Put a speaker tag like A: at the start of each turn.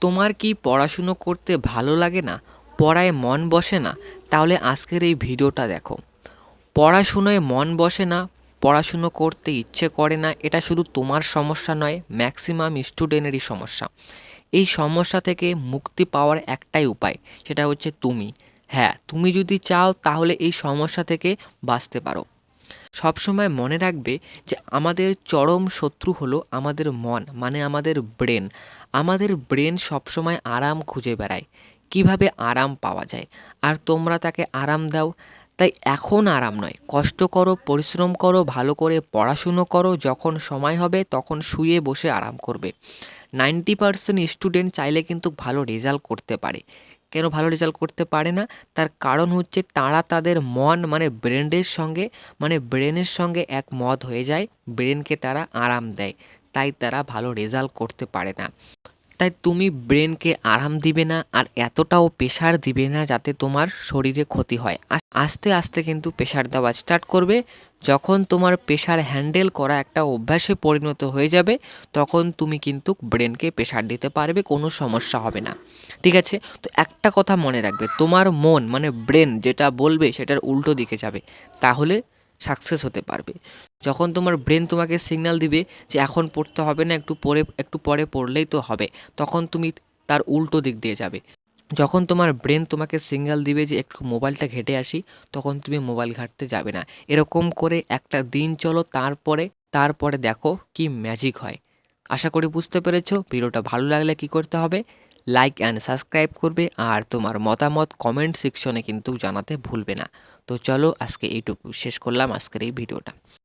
A: তোমার কি পড়াশুনো করতে ভালো লাগে না? পড়ায় মন বসে না? তাহলে আজকের এই ভিডিওটা দেখো। পড়াশুনোয় মন বসে না, পড়াশুনো করতে ইচ্ছে করে না, এটা শুধু তোমার সমস্যা নয় ম্যাক্সিমাম স্টুডেন্টেরই সমস্যা। এই সমস্যা থেকে মুক্তি পাওয়ার একটাই উপায়, সেটা হচ্ছে তুমি। হ্যাঁ তুমি যদি চাও তাহলে এই সমস্যা থেকে বাঁচতে পারো। সবসময় মনে রাখবে যে আমাদের চরম শত্রু হলো আমাদের মন মানে আমাদের ব্রেন। আমাদের ব্রেন সবসময় আরাম খুঁজে বেড়ায়। কীভাবে আরাম পাওয়া যায়? আর তোমরা তাকে আরাম দাও তাই এখন আরাম নয়। কষ্ট করো, পরিশ্রম করো, ভালো করে পড়াশুনো করো, যখন সময় হবে তখন শুয়ে বসে আরাম করবে। নাইনটি পার্সেন্ট স্টুডেন্ট চাইলে কিন্তু ভালো রেজাল্ট করতে পারে। কেন ভালো রেজাল্ট করতে পারে না? তার কারণ হচ্ছে তারা তাদের মন মানে ব্রেনের সঙ্গে মানে ব্রেনের সঙ্গে এক মত হয়ে যায়। ব্রেনকে তারা আরাম দেয়। তাই তারা ভালো রেজাল্ট করতে পারে না। তাই তুমি ব্রেনকে আরাম দিবে না আর এতটাও প্রেশার দিবে না যাতে তোমার শরীরে ক্ষতি হয়। আস্তে আস্তে কিন্তু প্রেশার দেওয়া স্টার্ট করবে। যখন তোমার প্রেশার হ্যান্ডেল করা একটা অভ্যাসে পরিণত হয়ে যাবে, তখন তুমি কিন্তু ব্রেনকে প্রেশার দিতে পারবে, কোনো সমস্যা হবে না। ঠিক আছে? তো একটা কথা মনে রাখবে, তোমার মন মানে ব্রেন যেটা বলবে সেটার উল্টো দিকে যাবে। তাহলে সাকসেস হতে পারবে। যখন তোমার ব্রেন তোমাকে সিগন্যাল দিবে যে এখন পড়তে হবে না, একটু পরে একটু পরে পড়লেই তো হবে, তখন তুমি তার উল্টো দিক দিয়ে যাবে। যখন তোমার ব্রেন তোমাকে সিগন্যাল দিবে যে একটু মোবাইলটা ঘেটে আসি, তখন তুমি মোবাইল ঘাঁটতে যাবে না। এরকম করে একটা দিন চলো, তারপরে তারপরে দেখো কি ম্যাজিক হয়। আশা করি বুঝতে পেরেছ, ভিডিওটা ভালো লাগলে কি করতে হবে? লাইক অ্যান্ড সাবস্ক্রাইব করবে আর তোমার মতামত কমেন্ট সেকশনে কিন্তু জানাতে ভুলবে না। তো চলো আজকে এইটুকু শেষ করলাম আজকের এই ভিডিওটা।